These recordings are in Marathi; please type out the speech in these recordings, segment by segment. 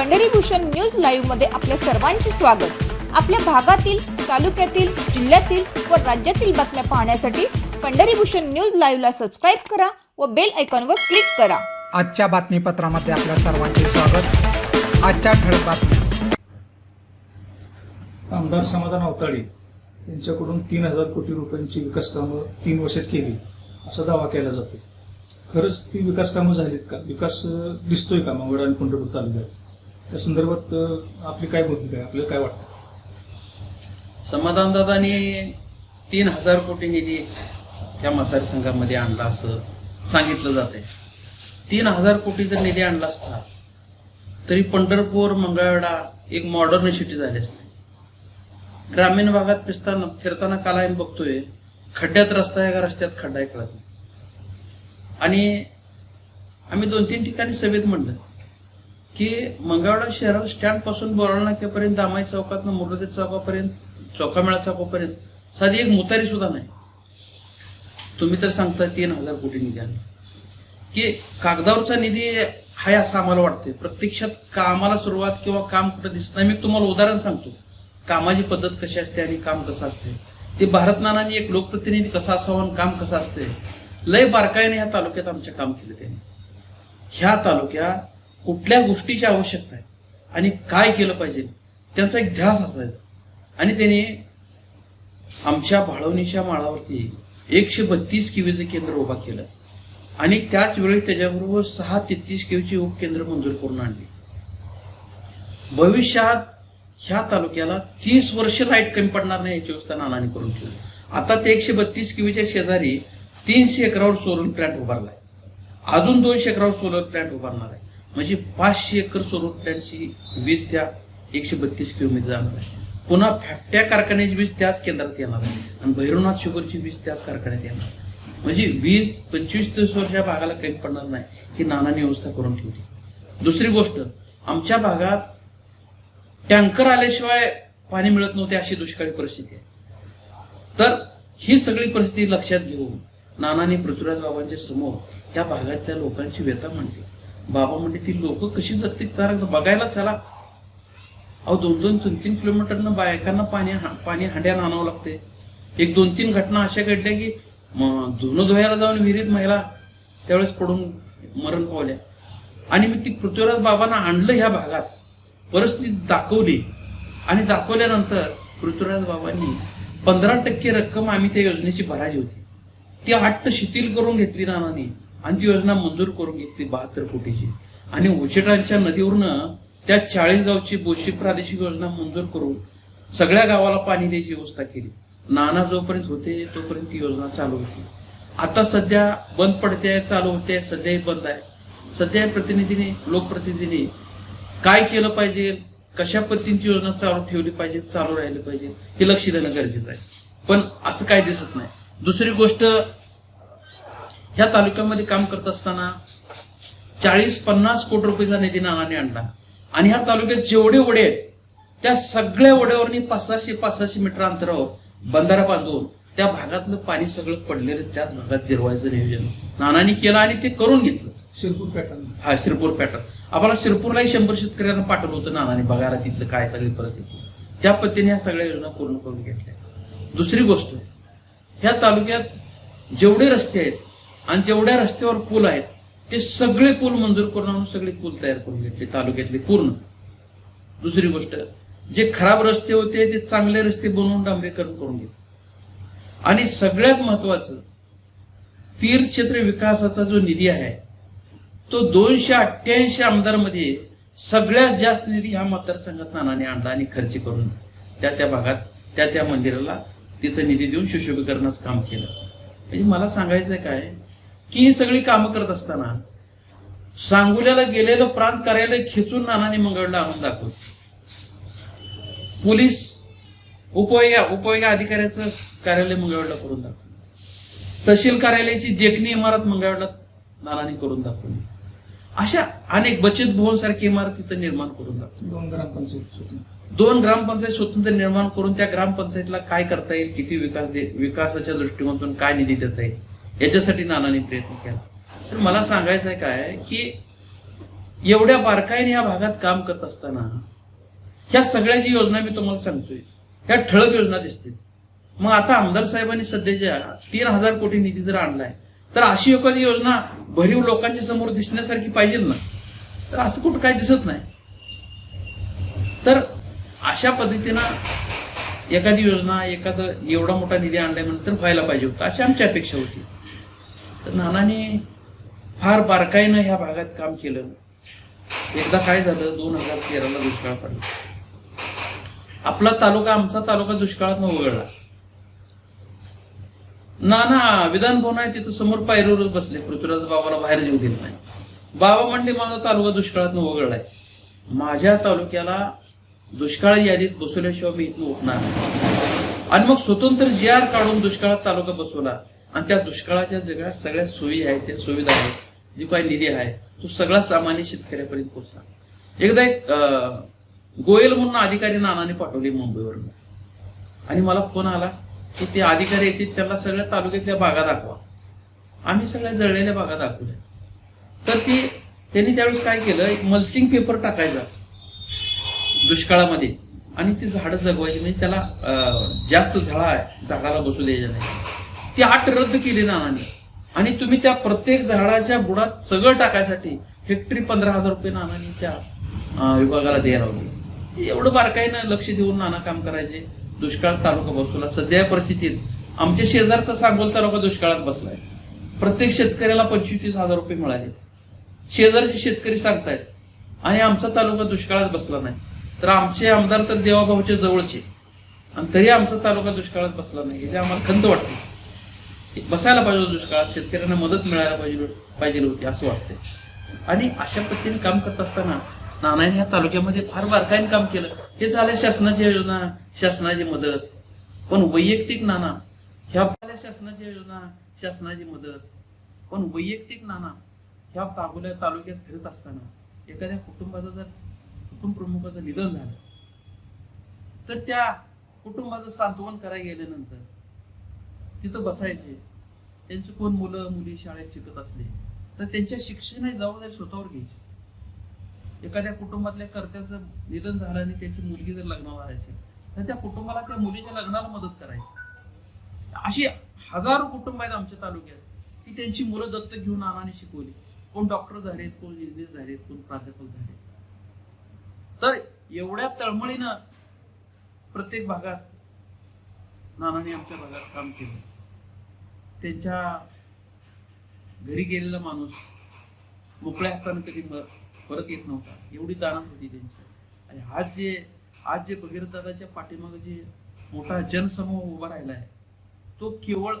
पंढरीभूषण न्यूज लाईव्हमध्ये आपल्या सर्वांचे स्वागत. आपल्या भागातील तालुक्यातील जिल्ह्यातील व राज्यातील बातम्या पाहण्यासाठी पंढरीभूषण न्यूज लाईव्हला सबस्क्राईब करा व बेल आयकॉनवर क्लिक करा. आजच्या बातमीपत्रामध्ये आपल्या सर्वांचे स्वागत. आजच्या ठळक बातम्या. आमदार समाधान अवताळे यांच्याकडून तीन हजार कोटी रुपयांची विकास कामं तीन वर्षात केली असा दावा केला जातो खरंच ती विकास कामं झालीत का? विकास दिसतोय का मंगळ आणि पंढरपूर तालुक्यात? त्या संदर्भात आपली काय भूमिका आहे? आपल्याला काय वाटतं? समाधानदादानी तीन हजार कोटी निधी त्या मतदारसंघामध्ये आणला असं सांगितलं जात आहे तीन हजार कोटी जर निधी आणला असता तरी पंढरपूर मंगळवेढा एक मॉडर्न सिटी झाली असते. ग्रामीण भागात फिरताना फिरताना काल आम्ही बघतोय खड्ड्यात रस्ता आहे का रस्त्यात खड्डा आहे कळत नाही. आणि आम्ही दोन तीन ठिकाणी सभेत म्हणलं की मंगळवाडा शहरात स्टँडपासून बोराळा नाक्यापर्यंत दामाई चौकातनं मुर्लदे चौकापर्यंत चौकामेळा चौकापर्यंत साधी एक मुतारी सुद्धा नाही. तुम्ही तर सांगता तीन हजार कोटी निधी आणला की कागदावरचा निधी हाय असं आम्हाला वाटते प्रत्यक्षात कामाला सुरुवात किंवा काम कुठं दिसत नाही. मी तुम्हाला उदाहरण सांगतो. कामाची पद्धत कशी असते आणि काम कसं असते. ते भारतनानांनी एक लोकप्रतिनिधी कसा असावा आणि काम कसं असते. लय बारकाईने ह्या तालुक्यात आमचे काम केले त्यांनी. ह्या तालुक्यात कुठल्या गोष्टीची आवश्यकता आहे आणि काय केलं पाहिजे त्यांचा एक ध्यास असायचा. आणि त्याने आमच्या भाळवणीच्या माळावरती एकशे बत्तीस किवीचं केंद्र उभा केलं. आणि त्याच वेळी त्याच्याबरोबर सहा तेहतीस केवीची उपकेंद्र मंजूर करून आणली. भविष्यात ह्या तालुक्याला तीस वर्ष लाइट कमी पडणार नाही याची व्यवस्था नानाने करून ठेवली. आता ते एकशे बत्तीस किवीच्या शेजारी तीनशे एकरावर सोलर प्लॅन्ट उभारलाय. अजून दोनशे एकरावर सोलर प्लॅन्ट उभारणार आहे. म्हणजे पाचशे एकर सोलर वीज त्या एकशे बत्तीस किलोमीटर जाणार आहे. पुन्हा फॅक्ट्या कारखान्याची वीज त्याच केंद्रात येणार आहे. आणि भैरवनाथ शुगरची वीज त्याच कारखान्यात येणार म्हणजे वीज पंचवीस तीस वर्षा भागाला काही पडणार नाही ही नानाने व्यवस्था करून ठेवली. दुसरी गोष्ट आमच्या भागात टँकर आल्याशिवाय पाणी मिळत नव्हते अशी दुष्काळी परिस्थिती आहे. तर ही सगळी परिस्थिती लक्षात घेऊन नानाने पृथ्वीराज बाबांच्या समोर या भागातल्या लोकांची व्यथा म्हणली बाबा म्हणजे ती लोक कशी जगतील? तर बघायला चला. अहो दोन दोन तीन तीन किलोमीटरनं बायकांना पाणी पाणी हांड्यानं आणावं लागते एक दोन तीन घटना अशा घडल्या की धुणं धुवायला जाऊन विहिरीत महिला त्यावेळेस पडून मरण पावल्या. आणि मी ती पृथ्वीराज बाबांना आणलं ह्या भागात. परिस्थिती दाखवली. आणि दाखवल्यानंतर पृथ्वीराज बाबांनी पंधरा टक्के रक्कम आम्ही त्या योजनेची भरायची होती. ती आठ शिथिल करून घेतली नानांनी. आणि ती योजना मंजूर करून घेतली बहात्तर कोटीची. आणि उचेटांच्या नदीवरनं त्या चाळीस गावची बोशी प्रादेशिक योजना मंजूर करून सगळ्या गावाला पाणी द्यायची व्यवस्था केली. नाना जोपर्यंत होते तोपर्यंत ती योजना चालू होती. आता सध्या बंद पडते चालू होते सध्याही बंद आहे. सध्या प्रतिनिधीने लोकप्रतिनिधीने काय केलं पाहिजे कशा पद्धतीची योजना चालू ठेवली पाहिजे चालू राहिली पाहिजे हे लक्ष देणं गरजेचं आहे. पण असं काय दिसत नाही. दुसरी गोष्ट ह्या तालुक्यामध्ये काम करत असताना चाळीस पन्नास कोटी रुपयाचा निधी नानाने आणला. आणि ह्या तालुक्यात जेवढे ओढे आहेत त्या सगळ्या ओढ्यावरनी पाच सहाशे पाच सहाशे मीटर अंतरावर बंधारा बांधून त्या भागातलं पाणी सगळं पडलेलं त्याच भागात जिरवायचं नियोजन. नानांनी केलं आणि ते करून घेतलं. शिरपूर पॅटर्न. हा शिरपूर पॅटर्न. आम्हाला शिरपूरलाही शंभर शेतकऱ्यांना पाठवलं होतं नानाने. बघायला तिथलं काय सगळी परिस्थिती. त्या पद्धतीने ह्या सगळ्या योजना पूर्ण करून घेतल्या. दुसरी गोष्ट ह्या तालुक्यात जेवढे रस्ते आहेत आणि जेवढ्या रस्त्यावर पूल आहेत ते सगळे पूल मंजूर करून आणून सगळे पूल तयार करून घेतले तालुक्यातले पूर्ण. दुसरी गोष्ट जे खराब रस्ते होते ते चांगले रस्ते बनवून डांबरीकरण करून घेतले. आणि सगळ्यात महत्वाचं तीर्थक्षेत्र विकासाचा जो निधी आहे तो दोनशे अठ्ठ्याऐंशी आमदारमध्ये सगळ्यात जास्त निधी ह्या मतदारसंघात नानाने आणला आणि खर्च करून त्या त्या भागात त्या त्या मंदिराला तिथं निधी देऊन सुशोभीकरणाचं काम केलं. म्हणजे मला सांगायचं काय की ही सगळी कामं करत असताना सांगोल्याला गेलेलं प्रांत कार्यालय खेचून नानाने मंगळला आणून दाखवलं. पोलीस उपविभाग उपविभाग अधिकाऱ्याचं कार्यालय मंगळवेढला करून दाखवलं. तहसील कार्यालयाची देखणी इमारत मंगळवेढला नानाने करून दाखवली. अशा अनेक बचत भवन सारखी इमारत तिथं निर्माण करून दाखवली. दोन ग्रामपंचायत. दोन ग्रामपंचायत स्वतंत्र निर्माण करून त्या ग्रामपंचायतीला काय करता येईल किती विकास दे विकासाच्या दृष्टिकोनातून काय निधी देता येईल याच्यासाठी नानांनी प्रयत्न केला. तर मला सांगायचं आहे काय की एवढ्या बारकाईने या भागात काम करत असताना ह्या सगळ्याची योजना मी तुम्हाला सांगतोय. ह्या ठळक योजना दिसतील. मग आता आमदार साहेबांनी सध्याच्या तीन हजार कोटी निधी जर आणलाय तर अशी एखादी योजना भरीव लोकांच्या समोर दिसण्यासारखी पाहिजे ना? तर असं कुठं काय दिसत नाही. तर अशा पद्धतीनं एखादी योजना एखादं एवढा मोठा निधी आणल्यानंतर व्हायला पाहिजे होतं अशी आमची अपेक्षा होती. तर नानाने फार बारकाईनं ह्या भागात काम केलं. एकदा काय झालं? दोन हजार तेराला दुष्काळ पडला. आपला तालुका आमचा तालुका दुष्काळात उघडला. नाना विधान भवन आहे तिथं समोर पायरीवरच बसले. पृथ्वीराज बाबाला बाहेर येऊ दिलं नाही. बाबा म्हणले माझा तालुका दुष्काळात उघडलाय माझ्या तालुक्याला दुष्काळ यादीत बसवल्याशिवाय मी इथून उठणार आणि मग स्वतंत्र जी आर काढून दुष्काळात तालुका बसवला. आणि त्या दुष्काळाच्या जगात सगळ्या सोयी आहेत त्या सुविधा आहेत जी काही निधी आहे तो सगळा सामान्य शेतकऱ्यापर्यंत पोहोचला. एकदा एक गोयल म्हणून अधिकारी नानाने पाठवले मुंबईवरून. आणि मला फोन आला की ते अधिकारी येतील त्यांना सगळ्या तालुक्यातल्या बागा दाखवा. आम्ही सगळ्या जळलेल्या बागा दाखवल्या. तर ती त्यांनी त्यावेळेस काय केलं एक मल्चिंग पेपर टाकायचा दुष्काळामध्ये. आणि ती झाडं जगवायची म्हणजे त्याला जास्त झाडा आहे झाडाला बसू द्यायचं नाही. ती आट रद्द केली नानांनी. आणि तुम्ही त्या प्रत्येक झाडाच्या बुडात सगळं टाकायसाठी हेक्टरी पंधरा हजार रुपये नानानी त्या विभागाला द्यायला लावली. एवढं बारकाईनं लक्ष देऊन नाना काम करायचे. दुष्काळ तालुका बसवला. सध्या परिस्थितीत आमच्या शेजारचा सांगोल तालुका दुष्काळात बसलाय. प्रत्येक शेतकऱ्याला पंचवीस हजार रुपये मिळाले. शेजारचे शेतकरी सांगतायत आणि आमचा तालुका दुष्काळात बसला नाही. तर आमचे आमदार तर देवाभाऊच्या जवळचे. आणि तरी आमचा तालुका दुष्काळात बसला नाही. याची आम्हाला खंत वाटते. बसायला पाहिजे होतं दुष्काळात शेतकऱ्यांना मदत मिळायला पाहिजे पाहिजे होती असं वाटतंय. आणि अशा पद्धतीने काम करत असताना नानाने या तालुक्यामध्ये फार बारकाईने काम केलं. हे झालं शासनाची योजना शासनाची मदत. पण वैयक्तिक नाना ह्या झाल्या शासनाची योजना शासनाची मदत. पण वैयक्तिक नाना ह्या ताबुल्या तालुक्यात फिरत असताना एखाद्या कुटुंबाचं जर कुटुंब प्रमुखाचं निधन झालं तर त्या कुटुंबाचं सांत्वन करायला गेल्यानंतर तिथं बसायचे. त्यांचं कोण मुलं मुली शाळेत शिकत असले तर त्यांच्या शिक्षणाची जबाबदारी स्वतःवर घ्यायची. एखाद्या कुटुंबातल्या कर्त्याचं निधन झालं आणि त्याची मुलगी जर लग्नावर असेल तर त्या कुटुंबाला त्या मुलीच्या लग्नाला मदत करायची. अशी हजारो कुटुंब आहेत आमच्या तालुक्यात की त्यांची मुलं दत्तक घेऊन नानाने शिकवली. कोण डॉक्टर झालेत कोण इंजिनियर झालेत कोण प्राध्यापक झाले तर एवढ्या तळमळीनं प्रत्येक भागात नानाने आमच्या भागात काम केलं. त्यांच्या घरी गेलेला माणूस मोकळ्या हातानं कधी परत येत नव्हता. एवढी दानत होती त्यांची. आणि आज जे आज जे भगीरथदादाच्या पाठीमागे जे मोठा जनसमूह उभा राहिला आहे तो केवळ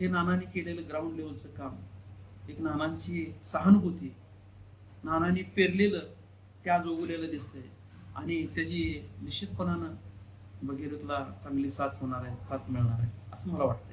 हे नानांनी केलेलं ग्राउंड लेवलचं काम. एक नानांची सहानुभूती. नानांनी पेरलेलं त्या आज उगवलेलं दिसतंय. आणि त्याची निश्चितपणानं भगीरथला चांगली साथ होणार आहे साथ मिळणार आहे असं मला वाटतं.